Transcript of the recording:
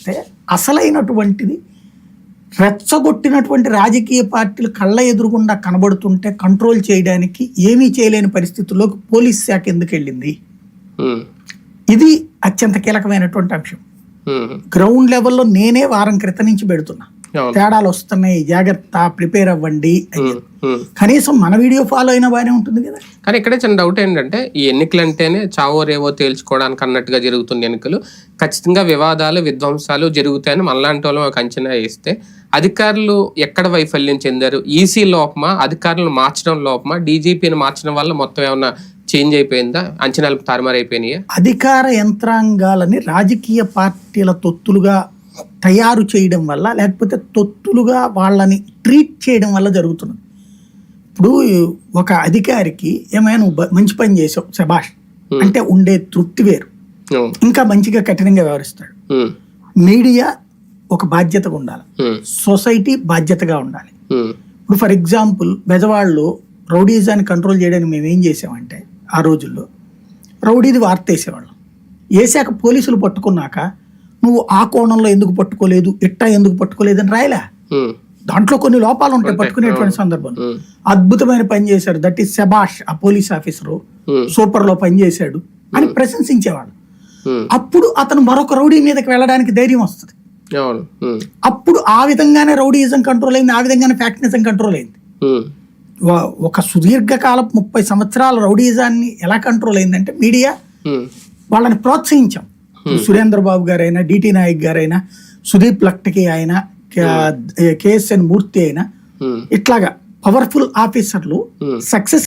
చేస్తే అసలైనటువంటిది రెచ్చగొట్టినటువంటి రాజకీయ పార్టీలు కళ్ళ ఎదురుగుండా కనబడుతుంటే కంట్రోల్ చేయడానికి ఏమీ చేయలేని పరిస్థితుల్లోకి పోలీస్ శాఖ ఎందుకు వెళ్ళింది? ఇది అత్యంత కీలకమైనటువంటి అంశం. గ్రౌండ్ లెవెల్లో నేనే వారం క్రితం నుంచి పెడుతున్నా. తేడాలు వస్తున్నాయి జాగ్రత్త ప్రిపేర్ అవ్వండి. కనీసం మన వీడియో ఫాలో అయినా బాగానే ఉంటుంది కదా. కానీ ఇక్కడే చిన్న డౌట్ ఏంటంటే ఈ ఎన్నికలు అంటేనే చావో రేవో తేల్చుకోవడానికి అన్నట్టుగా జరుగుతున్న ఎన్నికలు. ఖచ్చితంగా వివాదాలు విధ్వంసాలు జరుగుతాయని మనలాంటి వాళ్ళు ఒక అంచనా వేస్తే అధికారులు ఎక్కడ వైఫల్యం చెందారు? ఈసీ లోపమా? అధికారులను మార్చడం లోపమా? డీజీపీని మార్చడం వల్ల మొత్తం ఏమన్నా చేంజ్ అయిపోయిందా? అంచనాలు తారుమారైపోయినాయా? అధికార యంత్రాంగాలని రాజకీయ పార్టీల తొత్తులుగా తయారు చేయడం వల్ల లేకపోతే తొత్తులుగా వాళ్ళని ట్రీట్ చేయడం వల్ల జరుగుతున్నది ఇప్పుడు ఒక అధికారికి ఏమైనా మంచి పని చేసావు శబాష్ అంటే ఉండే తృప్తి వేరు. ఇంకా మంచిగా కఠినంగా వ్యవహరిస్తాడు. మీడియా ఒక బాధ్యతగా ఉండాలి. సొసైటీ బాధ్యతగా ఉండాలి. ఇప్పుడు ఫర్ ఎగ్జాంపుల్ బెజవాళ్ళు రౌడీజాన్ని కంట్రోల్ చేయడానికి మేము ఏం చేసామంటే ఆ రోజుల్లో రౌడీది వార్త వేసేవాళ్ళం. వేసాక పోలీసులు పట్టుకున్నాక నువ్వు ఆ కోణంలో ఎందుకు పట్టుకోలేదు? ఇట్టా ఎందుకు పట్టుకోలేదు అని రాయలే? దాంట్లో కొన్ని లోపాలు ఉంటాయి పట్టుకునేటువంటి సందర్భంలో. ఉమ్, అద్భుతమైన పని చేశాడు. దట్ ఈస్ శబాష్ ఆ పోలీస్ ఆఫీసరు. సూపర్లో పని చేశాడు అని ప్రశంసించేవాడు. అప్పుడు అతను మరొక రౌడీ మీదకి వెళ్ళడానికి ధైర్యం వస్తుంది. అప్పుడు ఆ విధంగానే రౌడీయిజం కంట్రోల్ అయింది ఆ విధంగానే ఫ్యాక్టనిజం కంట్రోల్ అయింది. ఒక సుదీర్ఘకాల ముప్పై సంవత్సరాల రౌడీజాన్ని ఎలా కంట్రోల్ అయిందంటే మీడియా వాళ్ళని ప్రోత్సహించాం. సురేంద్ర బాబు గారైనా డిటి నాయక్ గారైనా సుదీప్ లక్టకి అయినా కే- కేఎస్ఎన్ మూర్తి అయినా ఉమ్, ఇట్లాగా పవర్ఫుల్ ఆఫీసర్లు Hmm. సక్సెస్